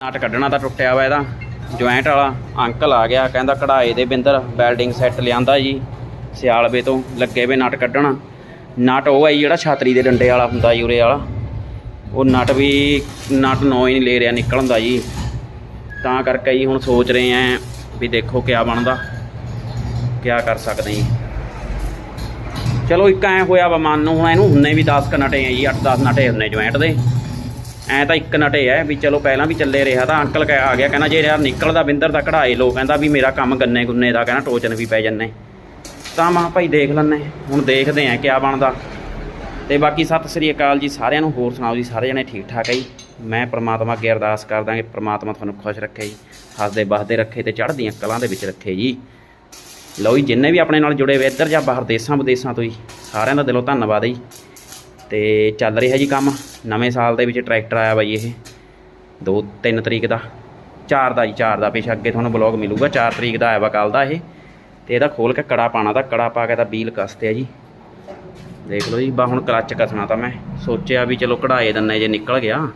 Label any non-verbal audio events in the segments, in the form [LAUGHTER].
ਨਾਟ ਕੱਢਣਾ ਤਾਂ ਟੁੱਟਿਆ ਵਾ ਇਹਦਾ। ਜੁਆਇੰਟ ਵਾਲਾ ਅੰਕਲ ਆ ਗਿਆ, ਕਹਿੰਦਾ ਕਢਾਏ ਦੇ ਬਿੰਦਰ, ਵੈਲਡਿੰਗ ਸੈੱਟ ਲਿਆਂਦਾ ਜੀ, ਸਿਆਲਵੇ ਤੋਂ ਲੱਗੇ ਵੇ ਨਟ ਕੱਢਣਾ। ਨਟ ਉਹ ਹੈ ਜੀ ਜਿਹੜਾ ਛਾਤਰੀ ਦੇ ਡੰਡੇ ਵਾਲਾ ਹੁੰਦਾ ਜੀ ਉਰੇ ਵਾਲਾ। ਉਹ ਨਟ ਵੀ ਨਟ ਨੋ ਹੀ ਨਹੀਂ ਲੈ ਰਿਹਾ ਨਿਕਲਣ ਦਾ ਜੀ। ਤਾਂ ਕਰਕੇ ਜੀ ਹੁਣ ਸੋਚ ਰਹੇ ਆਂ ਵੀ ਦੇਖੋ ਕਿਆ ਬਣਦਾ, ਕਿਆ ਕਰ ਸਕਦੇ ਜੀ। ਚਲੋ ਇੱਕ ਐ ਹੋਇਆ ਵਾ ਮਨ ਨੂੰ, ਹੁਣ ਇਹਨੂੰ ਹੁੰਨੇ ਵੀ 10 ਕ ਨਟੇ ਆ ਜੀ 8-10 ਨਟੇ ਹੁੰਨੇ ਜੁਆਇੰਟ ਦੇ। ਐ ਤਾਂ ਇੱਕ ਨਟੇ ਐ ਵੀ ਚਲੋ ਪਹਿਲਾਂ ਵੀ ਚੱਲੇ ਰਿਹਾ ਤਾਂ ਅੰਕਲ ਕਹਿ ਆ ਗਿਆ, ਕਹਿੰਦਾ ਜੇ ਯਾਰ ਨਿਕਲਦਾ ਬਿੰਦਰ ਦਾ ਕਢਾਏ ਲੋ ਕਹਿੰਦਾ ਵੀ ਮੇਰਾ ਕੰਮ ਗੰਨੇ ਗੁੰਨੇ ਦਾ, ਕਹਿੰਦਾ ਟੋਚਨ ਵੀ ਪੈ ਜੰਨੇ। ਤਾਂ ਮਾਂ ਭਾਈ ਦੇਖ ਲੈਣੇ ਹੁਣ ਦੇਖਦੇ ਆਂ ਕਿਆ ਬਣਦਾ। ਤੇ ਬਾਕੀ ਸਤਿ ਸ੍ਰੀ ਅਕਾਲ ਜੀ ਸਾਰਿਆਂ ਨੂੰ, ਹੋਰ ਸੁਣਾਓ ਜੀ, ਸਾਰੇ ਜਣੇ ਠੀਕ ਠਾਕ ਹੈ ਜੀ? ਮੈਂ ਪ੍ਰਮਾਤਮਾ ਅੱਗੇ ਅਰਦਾਸ ਕਰਦਾ ਕਿ ਪ੍ਰਮਾਤਮਾ ਤੁਹਾਨੂੰ ਖੁਸ਼ ਰੱਖੇ ਜੀ, ਹੱਸਦੇ ਬਸਦੇ ਰੱਖੇ ਤੇ ਚੜ੍ਹਦੀਆਂ ਕਲਾਂ ਦੇ ਵਿੱਚ ਰੱਖੇ ਜੀ। ਲਓ ਜੀ, ਜਿੰਨੇ ਵੀ ਆਪਣੇ ਨਾਲ ਜੁੜੇ ਹੋਏ ਇੱਧਰ ਜਾਂ ਬਾਹਰ ਦੇਸ਼ਾਂ ਵਿਦੇਸ਼ਾਂ ਤੋਂ ਜੀ, ਸਾਰਿਆਂ ਦਾ ਦਿਲੋਂ ਧੰਨਵਾਦ ਜੀ। ਤੇ ਚੱਲ ਰਿਹਾ ਜੀ ਕੰਮ। ਨਵੇਂ ਸਾਲ ਦੇ ਵਿੱਚ ਟਰੈਕਟਰ ਆਇਆ ਬਾਈ ਇਹ। 2 3 ਤਰੀਕ ਦਾ। 4 ਦਾ ਜੀ 4 ਦਾ। ਪਿਛ ਅੱਗੇ ਤੁਹਾਨੂੰ ਬਲੌਗ ਮਿਲੂਗਾ। 4 ਤਰੀਕ ਦਾ ਆਇਆ ਵਾ ਕੱਲ ਦਾ ਇਹ। ਤੇ ਇਹਦਾ ਖੋਲ ਕੇ ਕੜਾ ਪਾਣਾ ਤਾਂ ਕੜਾ ਪਾ ਕੇ ਤਾਂ ਬੀਲ ਕਸਤੇ ਆ ਜੀ। ਦੇਖ ਲਓ ਜੀ, ਬਾ ਹੁਣ ਕਲੱਚ ਕਸਣਾ ਤਾਂ ਮੈਂ। ਸੋਚਿਆ ਵੀ ਚਲੋ ਕਢਾਏ ਦੰਨੇ ਜੇ ਨਿਕਲ ਗਿਆ।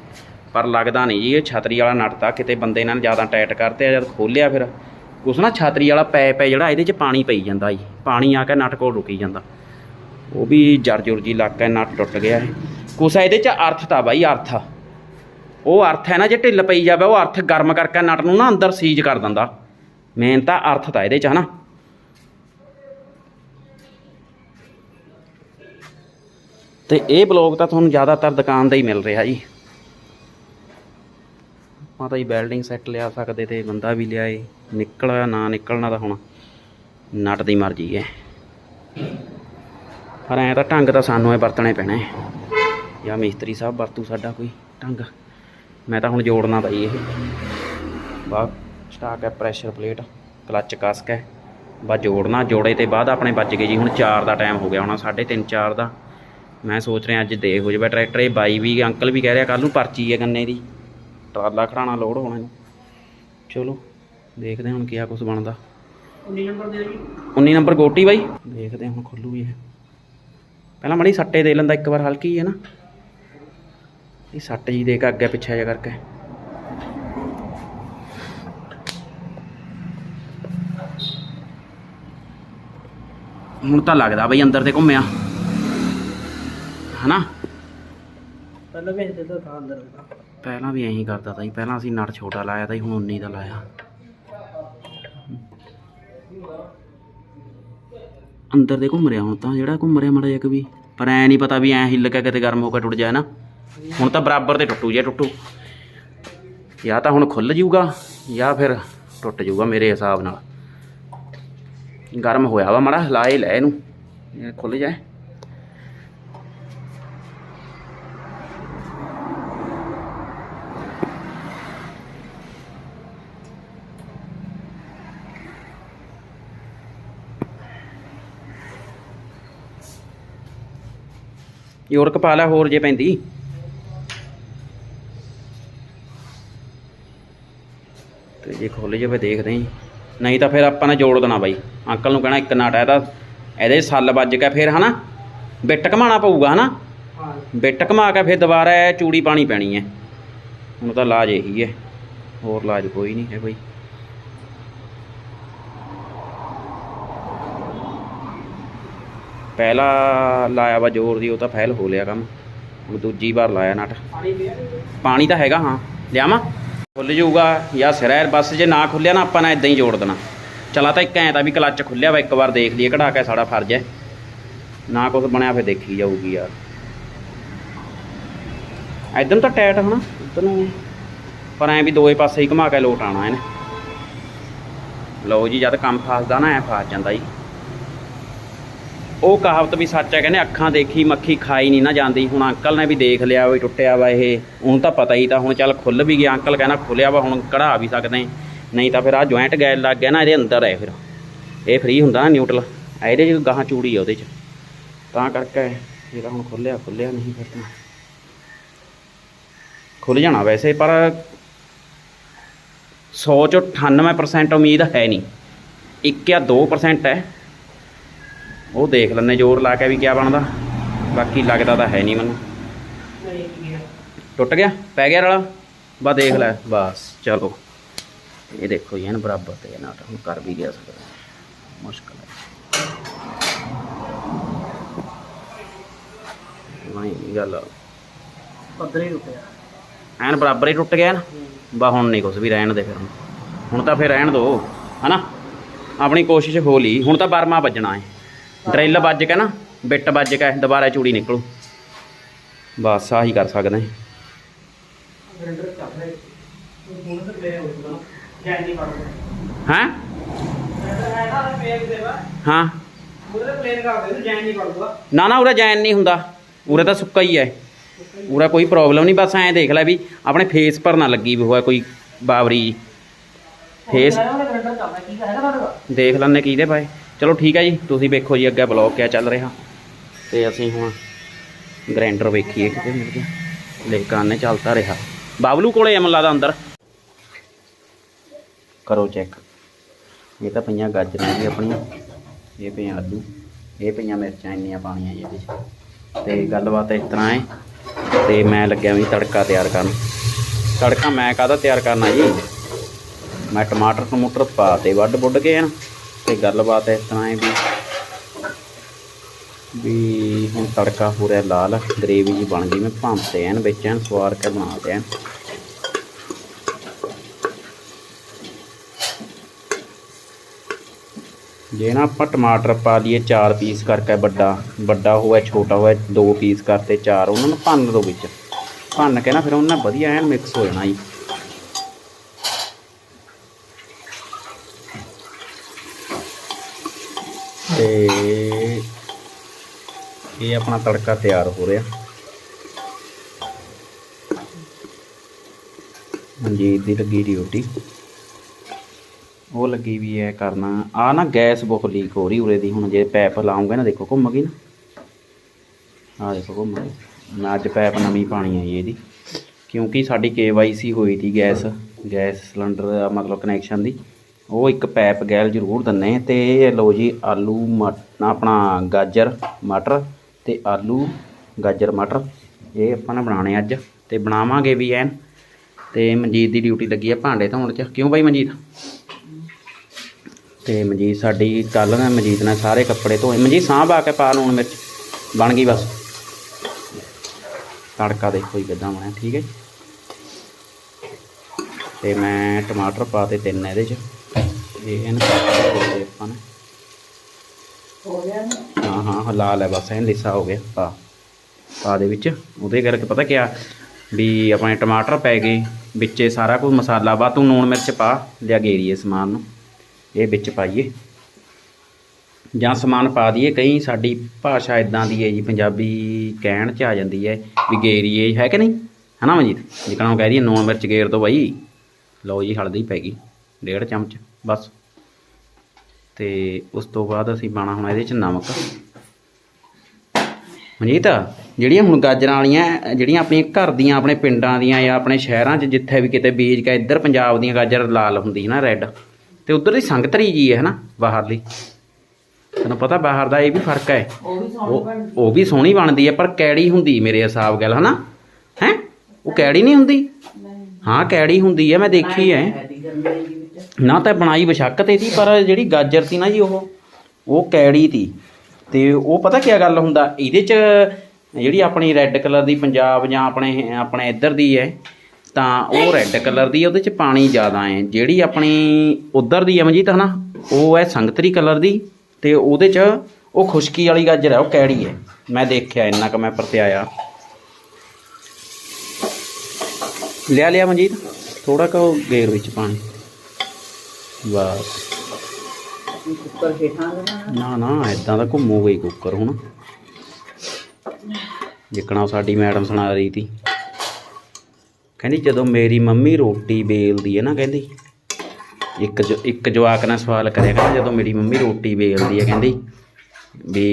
ਪਰ ਲੱਗਦਾ ਨਹੀਂ ਜੀ, ਇਹ ਛਤਰੀ ਵਾਲਾ ਨਟ ਤਾਂ ਕਿਤੇ ਬੰਦੇ ਨਾਲ ਜ਼ਿਆਦਾ ਟਾਈਟ ਕਰਤੇ ਆ, ਜਦ ਖੋਲਿਆ ਫਿਰ। ਉਸ ਨਾ ਛਤਰੀ ਵਾਲਾ ਪੈਪ ਹੈ ਜਿਹੜਾ ਇਹਦੇ 'ਚ ਪਾਣੀ ਪਈ ਜਾਂਦਾ ਜੀ। ਪਾਣੀ ਆ ਕੇ ਨਟ ਕੋਲ ਰੁਕੀ ਜਾਂਦਾ। ਉਹ ਵੀ ਜਰ ਜੁਰ ਜੀ ਲੱਗ ਕੇ ਟੁੱਟ ਗਿਆ ਹੈ ਕੁਛ ਇਹਦੇ 'ਚ ਅਰਥ ਤਾਂ ਬਾਈ ਅਰਥ ਉਹ ਅਰਥ ਹੈ ਨਾ, ਜੇ ਢਿੱਲ ਪਈ ਜਾਵੇ, ਉਹ ਅਰਥ ਗਰਮ ਕਰਕੇ ਨਟ ਨੂੰ ਨਾ ਅੰਦਰ ਸੀਜ ਕਰ ਦਿੰਦਾ। ਮੇਨ ਤਾਂ ਅਰਥ ਤਾਂ ਇਹਦੇ 'ਚ ਹਨਾ ਤੇ ਇਹ ਬਲੌਗ ਤਾਂ ਤੁਹਾਨੂੰ ਜ਼ਿਆਦਾਤਰ ਦੁਕਾਨ ਦਾ ਹੀ ਮਿਲ ਰਿਹਾ ਜੀ। ਆਪਾਂ ਤਾਂ ਜੀ ਵੈਲਡਿੰਗ ਸੈੱਟ ਲਿਆ ਸਕਦੇ ਤੇ ਬੰਦਾ ਵੀ ਲਿਆਏ। ਨਿਕਲਿਆ, ਨਾ ਨਿਕਲਣਾ ਤਾਂ ਹੁਣ। ਨਟ ਦੀ ਮਰਜ਼ੀ ਹੈ। ਪਰ ਐਂ ਤਾਂ ਢੰਗ ਤਾਂ ਸਾਨੂੰ ਇਹ ਵਰਤਣੇ ਪੈਣੇ। ਜਾਂ ਮਿਸਤਰੀ ਸਾਹਿਬ ਵਰਤੂ ਸਾਡਾ ਕੋਈ ਢੰਗ। ਮੈਂ ਤਾਂ ਹੁਣ ਜੋੜਨਾ ਜੀ ਇਹ। ਬਾ ਸਟਾਕ ਹੈ ਪ੍ਰੈਸ਼ਰ ਪਲੇਟ ਕਲੱਚ ਕਸ ਕੇ ਬਾ ਜੋੜਨਾ ਜੋੜੇ ਤੇ ਬਾਅਦ ਆਪਣੇ ਵੱਜ ਗਏ ਜੀ। ਹੁਣ 4 ਦਾ ਟਾਈਮ ਹੋ ਗਿਆ ਹੁਣ 3:30 4 ਦਾ। ਮੈਂ ਸੋਚ ਰਿਹਾ ਅੱਜ ਦੇ ਹੋ ਜਾਵੇ ਟਰੈਕਟਰ ਇਹ ਬਾਈ ਵੀ ਅੰਕਲ ਵੀ ਕਹਿ ਰਿਹਾ ਕੱਲ ਨੂੰ ਪਰਚੀ ਹੈ ਗੰਨੇ ਦੀ। ਟਰਾਲਾ ਖੜਾਣਾ ਲੋਡ ਹੋਣਾ ਇਹਨੂੰ। ਚਲੋ ਦੇਖਦੇ ਹਾਂ ਹੁਣ ਕੀ ਆ ਕੁਝ ਬਣਦਾ। 19 ਨੰਬਰ ਦੇ 19 ਨੰਬਰ ਗੋਟੀ ਬਾਈ। ਦੇਖਦੇ ਹਾਂ ਹੁਣ ਖੁੱਲੂ ਵੀ ਇਹ। ਪਹਿਲਾਂ ਮੜੀ ਸੱਟੇ ਦੇ ਲੈਂਦਾ ਇੱਕ ਵਾਰ ਹਲਕੀ ਹੈ ਨਾ। ਇਹ ਸੱਟ ਜੀ ਦੇ ਕੇ ਅੱਗੇ ਪਿੱਛੇ ਜਾ ਕਰਕੇ। ਹੁਣ ਤਾਂ ਲੱਗਦਾ ਬਈ ਅੰਦਰ ਤੇ ਘੁੰਮਿਆ। ਹਨਾ? ਪਹਿਲਾਂ ਵੀ ਇਹਦੇ ਤਾਂ ਅੰਦਰ ਪਹਿਲਾਂ ਵੀ ਐਂ ਕਰਦਾ ਤਾ ਜੀ ਪਹਿਲਾਂ ਅਸੀਂ ਨਟ ਛੋਟਾ ਲਾਇਆ ਤਾ ਜੀ ਹੁਣ 19 ਦਾ ਲਾਇਆ। ਅੰਦਰ ਦੇ ਘੁੰਮ ਰਿਹਾ ਹੁਣ ਤਾਂ, ਜਿਹੜਾ ਘੁੰਮ ਰਿਹਾ ਮਾੜਾ ਜਿਹਾ ਕਿ ਵੀ। ਪਰ ਐ ਨਹੀਂ ਪਤਾ ਵੀ ਐ ਹਿੱਲ ਕੇ ਕਿਤੇ ਗਰਮ ਹੋ ਕੇ ਟੁੱਟ ਜਾਏ ਨਾ। ਹੁਣ ਤਾਂ ਬਰਾਬਰ ਤੇ ਟੁੱਟੂ ਜੇ ਟੁੱਟੂ। ਜਾਂ ਤਾਂ ਹੁਣ ਖੁੱਲ ਜਾਊਗਾ, ਜਾਂ ਫਿਰ ਟੁੱਟ ਜਾਊਗਾ ਮੇਰੇ ਹਿਸਾਬ ਨਾਲ। ਗਰਮ ਹੋਇਆ ਵਾ ਮਾੜਾ ਹਿਲਾਏ ਲੈ ਇਹਨੂੰ। ਇਹ ਖੁੱਲ ਜਾਏ। ਯੋਰਕ ਪਾ ਲੈ ਹੋਰ ਜੇ ਪੈਂਦੀ। ਤੇ ਜੇ ਖੁੱਲ ਜਾਵੇ ਦੇਖਦੇ ਹਾਂ ਨਹੀਂ ਤਾਂ ਫਿਰ ਆਪਾਂ ਨੇ ਜੋੜ ਦੇਣਾ ਬਾਈ। ਅੰਕਲ ਨੂੰ ਕਹਿਣਾ ਇੱਕ ਨਾਟ ਤਾਂ ਇਹਦੇ ਸੱਲ ਵੱਜ ਕੇ ਫਿਰ ਹਨਾ? ਬਿੱਟ ਘਮਾਣਾ ਪਊਗਾ ਹਨਾ? ਬਿੱਟ ਘਮਾ ਕੇ ਫਿਰ ਦੁਬਾਰਾ ਚੂੜੀ ਪਾਣੀ ਪੈਣੀ ਹੈ। ਹੁਣ ਤਾਂ ਇਲਾਜ ਇਹੀ ਹੈ। ਹੋਰ ਇਲਾਜ ਕੋਈ ਨਹੀਂ ਹੈ ਕੋਈ ਪਹਿਲਾ ਲਾਇਆ ਵਾ ਜ਼ੋਰ ਦੀ, ਉਹ ਤਾਂ ਫੈਲ ਹੋ ਲਿਆ ਕੰਮ। ਹੁਣ ਦੂਜੀ ਵਾਰ ਲਾਇਆ ਨਟ ਪਾਣੀ ਤਾਂ ਹੈਗਾ, ਹਾਂ। ਲਿਆਵਾਂ? ਖੁੱਲ ਜਾਊਗਾ ਜਾਂ ਸਿਰੈਰ ਬਸ ਜੇ ਨਾ ਖੁੱਲਿਆ ਨਾ, ਆਪਾਂ ਨੇ ਇਦਾਂ ਹੀ ਜੋੜ ਦੇਣਾ। ਚਲਾ ਤਾਂ ਇੱਕ ਐਂ ਤਾਂ ਵੀ ਕਲੱਚ ਖੁੱਲਿਆ ਵਾ, ਇੱਕ ਵਾਰ ਦੇਖ ਲਈਏ, ਕਢਾ ਕੇ ਸਾਡਾ ਫਰਜ਼ ਹੈ। ਨਾ ਕੁਝ ਬਣਿਆ ਫਿਰ ਦੇਖੀ ਜਾਊਗੀ ਯਾਰ। ਇਧਰ ਤਾਂ ਟਾਈਟ ਹੋਣਾ ਇੱਧਰ ਨੂੰ ਪਰ ਐਂ ਵੀ ਦੋਏ ਪਾਸੇ ਹੀ ਘੁਮਾ ਕੇ ਲੋਟ ਆਣਾ ਇਹਨੇ। ਲਓ ਜੀ, ਜਦ ਕੰਮ ਫਸਦਾ ਨਾ, ਐ ਫਸ ਜਾਂਦਾ ਜੀ। ਉਹ ਕਹਾਵਤ ਵੀ ਸੱਚ ਹੈ, ਕਹਿੰਦੇ ਅੱਖਾਂ ਦੇਖੀ, ਮੱਖੀ ਖਾਈ ਨਹੀਂ ਨਾ ਜਾਂਦੀ। ਹੁਣ ਅੰਕਲ ਨੇ ਵੀ ਦੇਖ ਲਿਆ ਵੀ ਟੁੱਟਿਆ ਵਾ ਇਹ। ਹੁਣ ਤਾਂ ਪਤਾ ਹੀ ਤਾਂ ਹੁਣ ਚੱਲ ਖੁੱਲ ਵੀ ਗਿਆ, ਅੰਕਲ ਕਹਿੰਦਾ ਖੁੱਲਿਆ ਵਾ, ਹੁਣ ਕਢਾ ਵੀ ਸਕਦੇ ਨਹੀਂ ਤਾਂ ਫਿਰ ਆ ਜੁਆਇੰਟ ਗੈਲ ਲੱਗ ਗਿਆ ਨਾ, ਇਹਦੇ ਅੰਦਰ ਹੈ ਫਿਰ। ਇਹ ਫ੍ਰੀ ਹੁੰਦਾ ਨਾ ਨਿਊਟਰਲ ਇਹਦੇ ਚ ਗਾਹਾਂ ਚੂੜੀ ਆ ਉਹਦੇ ਚ। ਤਾਂ ਕਰਕੇ ਇਹਦਾ ਹੁਣ ਖੁੱਲਿਆ ਖੁੱਲਿਆ ਨਹੀਂ ਫਿਰ ਤਾਂ। ਖੁੱਲ ਜਾਣਾ ਵੈਸੇ, ਪਰ 100 ਚੋਂ 98% ਉਮੀਦ ਹੈ ਨਹੀਂ। 1 ਜਾਂ 2% ਹੈ। ਉਹ ਦੇਖ ਲੈਂਦੇ ਜ਼ੋਰ ਲਾ ਕੇ ਵੀ ਕਿਆ ਬਣਦਾ। ਬਾਕੀ ਲੱਗਦਾ ਤਾਂ ਹੈ ਨਹੀਂ ਮੈਨੂੰ। ਟੁੱਟ ਗਿਆ? ਪੈ ਗਿਆ ਰਲਾ? ਬਾ ਦੇਖ ਲੈ ਬਸ ਚਲੋ। ਇਹ ਦੇਖੋ ਇਹਨ ਬਰਾਬਰ ਤੇ ਨਾਟ ਹੁਣ ਕਰ ਵੀ ਗਿਆ ਸਕਦਾ। ਮੁਸ਼ਕਲ ਹੈ। ਇਹ ਗੱਲ ਪੱਧਰ ਰੁਕਿਆ ਐਨ ਬਰਾਬਰ ਹੀ ਟੁੱਟ ਗਿਆ ਨਾ। ਬਾ ਹੁਣ ਨਹੀਂ ਕੁਛ ਵੀ ਰਹਿਣ ਦੇ ਫਿਰ। ਹੁਣ ਹੁਣ ਤਾਂ ਫਿਰ ਰਹਿਣ ਦੋ ਹਨਾ? ਆਪਣੀ ਕੋਸ਼ਿਸ਼ ਹੋ ਲਈ। ਹੁਣ ਤਾਂ ਬਰਮਾ ਵੱਜਣਾ ਹੈ। ਡਰਿੱਲ ਵੱਜ ਕੇ ਨਾ ਬਿੱਟ ਵੱਜ ਕੇ ਦੁਬਾਰਾ ਚੂੜੀ ਨਿਕਲੂ। ਬਸ ਆਹੀ ਕਰ ਸਕਦੇ ਹਾਂ। ਹੋ ਹੈਂ? ਨਾ ਦੇ ਨਾ ਨਾ ਉਰੇ ਜੈਨ ਨਹੀਂ ਹੁੰਦਾ। ਉਰੇ ਤਾਂ ਸੁੱਕਾ ਹੀ ਹੈ। ਉਰੇ ਕੋਈ ਪ੍ਰੋਬਲਮ ਨਹੀਂ ਬਸ ਐਂ ਦੇਖ ਲੈ ਵੀ ਆਪਣੇ ਫੇਸ ਪਰ ਨਾ ਲੱਗੀ ਵੀ ਹੋਇਆ ਕੋਈ ਬਾਵਰੀ ਫੇਸ ਗ੍ਰੈਂਡਰ ਚੱਲਦਾ ਕੀ ਹੈਗਾ ਤੁਹਾਡੇ ਚਲੋ ਠੀਕ ਹੈ ਜੀ, ਤੁਸੀਂ ਵੇਖੋ ਜੀ ਅੱਗੇ ਬਲੌਗ ਕਿਆ ਚੱਲ ਰਿਹਾ। ਤੇ ਅਸੀਂ ਹੁਣ ਗ੍ਰਾਈਂਡਰ ਵੇਖੀਏ ਕਿਤੇ ਮਿਲ ਗਿਆ। ਲੈ ਕਾਨੇ ਚੱਲਦਾ ਰਿਹਾ। ਬਾਬਲੂ ਕੋਲੇ ਐਮ ਲੱਗਦਾ ਅੰਦਰ। ਕਰੋ ਚੈੱਕ ਇਹ ਤਾਂ ਪਈਆਂ ਗਾਜਰਾਂ ਜੀ ਆਪਣੀਆਂ, ਇਹ ਪਈਆਂ ਆਲੂ, ਇਹ ਪਈਆਂ ਮਿਰਚਾਂ ਇੰਨੀਆਂ ਪਾਣੀਆਂ ਜੀ ਇਹਦੇ 'ਚ। ਤੇ ਗੱਲਬਾਤ ਇਸ ਤਰ੍ਹਾਂ ਹੈ, ਤੇ ਮੈਂ ਲੱਗਿਆ ਵੀ ਤੜਕਾ ਤਿਆਰ ਕਰਨ। ਤੜਕਾ ਮੈਂ ਕਾਹਦਾ ਤਿਆਰ ਕਰਨਾ ਜੀ? ਮੈਂ ਟਮਾਟਰ, ਟਮੂਟਰ ਪਾ ਤੇ ਵੱਢ ਬੁੱਢ ਕੇ ਹਨ ਤੇ ਗੱਲਬਾਤ ਇਸ ਤਰ੍ਹਾਂ ਹੈ ਵੀ ਵੀ ਹੁਣ ਤੜਕਾ ਹੋ ਰਿਹਾ ਲਾਲ, ਗਰੇਵੀ ਜੀ ਬਣ ਗਈ, ਮੈਂ ਭੰਤੇ ਐਨ ਵਿੱਚ ਐਨ ਸਵਾਰ ਕੇ ਬਣਾ ਤੇ ਐਨ। ਜੇ ਨਾ ਆਪਾਂ ਟਮਾਟਰ ਪਾ ਲਈਏ ਚਾਰ ਪੀਸ ਕਰਕੇ ਵੱਡਾ ਵੱਡਾ ਹੋਵੇ, ਛੋਟਾ ਹੋਵੇ, ਦੋ ਪੀਸ ਕਰਤੇ ਚਾਰ, ਉਹਨਾਂ ਨੂੰ ਭੰਨ ਦੋ ਵਿੱਚ। ਭੰਨ ਕੇ ਨਾ ਫਿਰ ਉਹਨਾਂ ਵਧੀਆ ਐਨ ਮਿਕਸ ਹੋ ਜਾਣਾ ਜੀ। ਤੇ ਇਹ ਆਪਣਾ ਤੜਕਾ ਤਿਆਰ ਹੋ ਰਿਹਾ। ਹਾਂਜੀ ਦੀ ਲੱਗੀ ਡਿਊਟੀ। ਉਹ ਲੱਗੀ ਵੀ ਹੈ ਕਰਨਾ। ਆ ਨਾ ਗੈਸ ਬਹੁਤ ਲੀਕ ਹੋ ਰਹੀ ਉਰੇ ਦੀ। ਹੁਣ ਜੇ ਪੈਪ ਲਾਉਂਗੇ ਨਾ, ਦੇਖੋ ਘੁੰਮ ਗਈ ਨਾ। ਆ ਦੇਖੋ ਘੁੰਮ ਗਈ। ਮੈਂ ਅੱਜ ਪੈਪ ਨਵੀਂ ਪਾਣੀ ਆਈ ਇਹਦੀ। ਕਿਉਂਕਿ ਸਾਡੀ KYC ਹੋਈ ਸੀ ਗੈਸ ਗੈਸ ਸਿਲੰਡਰ ਦਾ ਮਤਲਬ ਕਨੈਕਸ਼ਨ ਦੀ। ਉਹ ਇੱਕ ਪੈਪ ਗੈਲ ਜ਼ਰੂਰ ਦਿੰਨੇ ਤੇ ਇਹ ਲਓ ਜੀ ਆਲੂ ਮਟ, ਆਪਣਾ ਗਾਜਰ, ਮਟਰ ਤੇ ਆਲੂ, ਗਾਜਰ, ਮਟਰ। ਇਹ ਆਪਾਂ ਨੇ ਬਣਾਉਣੇ ਅੱਜ ਤੇ ਬਣਾਵਾਂਗੇ ਵੀ ਐਨ। ਤੇ ਮਨਜੀਤ ਦੀ ਡਿਊਟੀ ਲੱਗੀ ਆ ਭਾਂਡੇ ਧੋਣ ਚ। ਕਿਉਂ ਬਾਈ ਮਨਜੀਤ? ਤੇ ਮਨਜੀਤ ਸਾਡੀ ਕੱਲ ਨਾ ਮਨਜੀਤ ਨੇ ਸਾਰੇ ਕੱਪੜੇ ਧੋਏ। ਮਨਜੀਤ ਸਾਂਭ ਪਾ ਕੇ ਪਾ ਲੂਣ ਮਿਰਚ। ਬਣ ਗਈ ਬਸ। ਤੜਕਾ ਦੇਖੋ ਹੀ ਕਿੱਦਾਂ ਬਣਿਆ, ਠੀਕ ਹੈ ਜੀ। ਤੇ ਮੈਂ ਟਮਾਟਰ ਪਾ ਤੇ ਤਿੰਨ ਇਹਦੇ ਚ। ਇਹ ਇਹਨੂੰ ਕੇ ਆਪਾਂ ਨੇ। ਹੋ ਗਿਆ ਨਾ ਹਾਂ ਹਾਂ ਹਲਾਲ ਹੈ ਬਸ ਐਨ ਲਿਸਾ ਹੋ ਗਿਆ ਪਾ। ਪਾ ਦੇ ਵਿੱਚ। ਉਹਦੇ ਕਰਕੇ ਪਤਾ ਕਿਆ ਵੀ ਆਪਣੇ ਟਮਾਟਰ ਪੈ ਗਏ ਵਿੱਚੇ ਸਾਰਾ ਕੁਝ ਮਸਾਲਾ ਬਾ ਤੂੰ ਨੂਣ ਮਿਰਚ ਪਾ ਲਿਆ ਗੇਰੀਏ ਸਮਾਨ ਨੂੰ। ਇਹ ਵਿੱਚ ਪਾਈਏ। ਜਾਂ ਸਮਾਨ ਪਾ ਦਈਏ ਕਈ ਸਾਡੀ ਭਾਸ਼ਾ ਇਦਾਂ ਦੀ ਹੈ ਜੀ ਪੰਜਾਬੀ ਕਹਿਣ ਚ ਆ ਜਾਂਦੀ ਹੈ ਵੀ ਗੇਰੀਏ ਹੈ ਕਿ ਨਹੀਂ? ਹਨਾ ਮਨਜੀਤ? ਜਿਕਣਾ ਉਹ ਕਹਿ ਰਹੀ ਹੈ ਨੂਣ ਮਿਰਚ ਗੇਰ ਦੋ ਬਾਈ। ਲਓ ਜੀ ਹਲਦੀ ਪੈ ਗਈ ਡੇਢ ਚਮਚ। ਬਸ। ਤੇ ਉਸ ਤੋਂ ਬਾਅਦ ਅਸੀਂ ਪਾਣਾ ਹੁਣ ਇਹਦੇ ਚ ਨਮਕ। ਮਨਜੀਤ ਜਿਹੜੀਆਂ ਹੁਣ ਗਾਜਰਾਂ ਵਾਲੀਆਂ ਜਿਹੜੀਆਂ ਆਪਣੀਆਂ ਘਰ ਦੀਆਂ ਆਪਣੇ ਪਿੰਡਾਂ ਦੀਆਂ ਜਾਂ ਆਪਣੇ ਸ਼ਹਿਰਾਂ 'ਚ ਜਿੱਥੇ ਵੀ ਕਿਤੇ ਬੀਜ ਕੇ ਇੱਧਰ ਪੰਜਾਬ ਦੀਆਂ ਗਾਜਰ ਲਾਲ ਹੁੰਦੀ ਨਾ ਰੈੱਡ ਤੇ ਉਧਰ ਦੀ ਸੰਗਤਰੀ ਜੀ ਹੈ ਨਾ ਬਾਹਰਲੀ। ਤੈਨੂੰ ਪਤਾ ਬਾਹਰ ਦਾ ਇਹ ਵੀ ਫ਼ਰਕ ਹੈ। ਉਹ ਵੀ ਸੋਹਣੀ ਬਣਦੀ। ਹੈ ਪਰ ਕੈੜੀ ਹੁੰਦੀ ਮੇਰੇ ਹਿਸਾਬ ਗੱਲ ਹਨਾ। ਹੈ? ਉਹ ਕੈੜੀ ਨਹੀਂ ਹੁੰਦੀ? ਹਾਂ ਕੈੜੀ ਹੁੰਦੀ ਹੈ ਮੈਂ ਦੇਖੀ ਹੈ। ਨਾ ਤਾਂ ਬਣਾਈ ਬਸ਼ੱਕ ਤੇ ਸੀ, ਪਰ ਜਿਹੜੀ ਗਾਜਰ ਸੀ ਨਾ ਜੀ ਉਹ ਉਹ ਕੈੜੀ ਤੀ ਤੇ ਉਹ ਪਤਾ ਕੀ ਗੱਲ ਹੁੰਦਾ? ਇਹਦੇ ਚ ਜਿਹੜੀ ਆਪਣੀ ਰੈੱਡ ਕਲਰ ਦੀ ਪੰਜਾਬ ਜਾਂ ਆਪਣੇ ਆਪਣੇ ਇੱਧਰ ਦੀ ਹੈ, ਤਾਂ ਉਹ ਰੈੱਡ ਕਲਰ ਦੀ ਉਹਦੇ ਚ ਪਾਣੀ ਜ਼ਿਆਦਾ ਹੈ। ਜਿਹੜੀ ਆਪਣੀ ਉਧਰ ਦੀ ਹੈ ਮਨਜੀਤ ਹਨਾ, ਉਹ ਹੈ ਸੰਗਤਰੀ ਕਲਰ ਦੀ, ਤੇ ਉਹਦੇ ਚ ਉਹ ਖੁਸ਼ਕੀ ਵਾਲੀ ਗਾਜਰ ਹੈ, ਉਹ ਕੈੜੀ ਹੈ। ਮੈਂ ਦੇਖਿਆ, ਇੰਨਾ ਕੁ ਮੈਂ ਪਰਤਿਆਇਆ। ਲਿਆ ਲਿਆ ਮਨਜੀਤ ਥੋੜਾ ਕੁ ਗੇਰ ਵਿੱਚ ਪਾਣੀ। ਬਸ। ਕੁੱਕਰ ਹੇਠਾਂ ਨਾ ਨਾ ਇਦਾਂ ਦਾ ਘੁੰਮੂਗਾ ਹੀ ਕੁੱਕਰ ਹੁਣ। ਜਿੱਕਣਾ ਸਾਡੀ ਮੈਡਮ ਸੁਣਾ ਰਹੀ ਤੀ ਕਹਿੰਦੀ ਜਦੋਂ ਮੇਰੀ ਮੰਮੀ ਰੋਟੀ ਬੇਲਦੀ ਹੈ ਨਾ ਕਹਿੰਦੀ। ਇੱਕ ਜੋ ਇੱਕ ਜਵਾਕ ਨੇ ਸਵਾਲ ਕਰਿਆ ਕਹਿੰਦਾ ਜਦੋਂ ਮੇਰੀ ਮੰਮੀ ਰੋਟੀ ਬੇਲਦੀ ਹੈ ਕਹਿੰਦੀ ਵੀ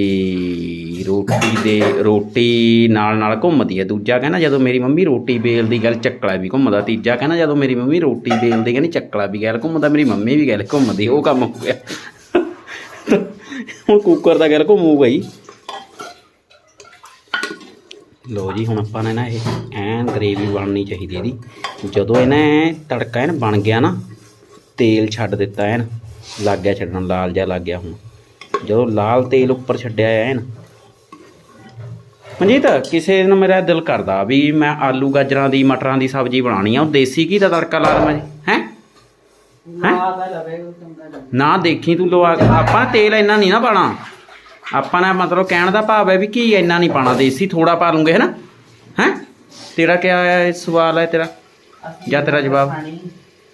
ਰੋਟੀ ਦੇ, ਰੋਟੀ ਨਾਲ ਨਾਲ ਘੁੰਮਦੀ ਹੈ ਦੂਜਾ ਕਹਿੰਦਾ ਜਦੋਂ ਮੇਰੀ ਮੰਮੀ ਰੋਟੀ ਬੇਲਦੀ ਗੱਲ ਚੱਕਲਾ ਵੀ ਘੁੰਮਦਾ। ਤੀਜਾ ਕਹਿੰਦਾ ਜਦੋਂ ਮੇਰੀ ਮੰਮੀ ਰੋਟੀ ਬੇਲਦੀ ਕਹਿੰਦੀ ਚੱਕਲਾ ਵੀ ਗੱਲ ਘੁੰਮਦਾ, ਮੇਰੀ ਮੰਮੀ ਵੀ ਗੱਲ ਘੁੰਮਦੀ, ਉਹ ਕੰਮ ਹੋ ਗਿਆ। ਹੁਣ ਕੁੱਕਰ ਦਾ ਗੱਲ ਘੁੰਮੂਗਾ ਹੀ ਲੋ ਜੀ, ਹੁਣ ਆਪਾਂ ਨੇ ਨਾ ਇਹ ਐਨ ਗ੍ਰੇਵੀ ਬਣਨੀ ਚਾਹੀਦੀ ਇਹਦੀ ਜਦੋਂ ਇਹਨੇ ਤੜਕਾ ਐਨ ਬਣ ਗਿਆ ਨਾ, ਤੇਲ ਛੱਡ ਦਿੱਤਾ ਐਨ ਲੱਗ ਗਿਆ ਛੱਡਣ, ਲਾਲ ਜਿਹਾ ਲੱਗ ਗਿਆ ਹੁਣ। ਜਦੋਂ ਲਾਲ ਤੇਲ ਉੱਪਰ ਛੱਡਿਆ ਐਨ ਮਨਜੀਤ ਕਿਸੇ ਦਿਨ ਮੇਰਾ ਦਿਲ ਕਰਦਾ ਵੀ ਮੈਂ ਆਲੂ ਗਾਜਰਾਂ ਦੀ ਮਟਰਾਂ ਦੀ ਸਬਜ਼ੀ ਬਣਾਣੀ ਆ ਉਹ ਦੇਸੀ ਘੀ ਦਾ ਤੜਕਾ ਲਾ ਦਵਾਂ ਜੀ? ਹੈ? ਨਾ ਦੇਖੀ ਤੂੰ ਲੋ ਆਪਾਂ ਤੇਲ ਇੰਨਾ ਨਹੀਂ ਨਾ ਪਾਣਾ ਆਪਾਂ ਨੇ ਮਤਲਬ ਕਹਿਣ ਦਾ ਭਾਵ ਹੈ ਵੀ ਕੀ ਇੰਨਾ ਨਹੀਂ ਪਾਣਾ ਦੇਸੀ ਥੋੜਾ ਪਾ ਲੂੰਗੇ ਹੈਨਾ? ਹੈ? ਤੇਰਾ ਕੀ ਹੈ ਸਵਾਲ ਹੈ ਤੇਰਾ? ਜਾਂ ਤੇਰਾ ਜਵਾਬ?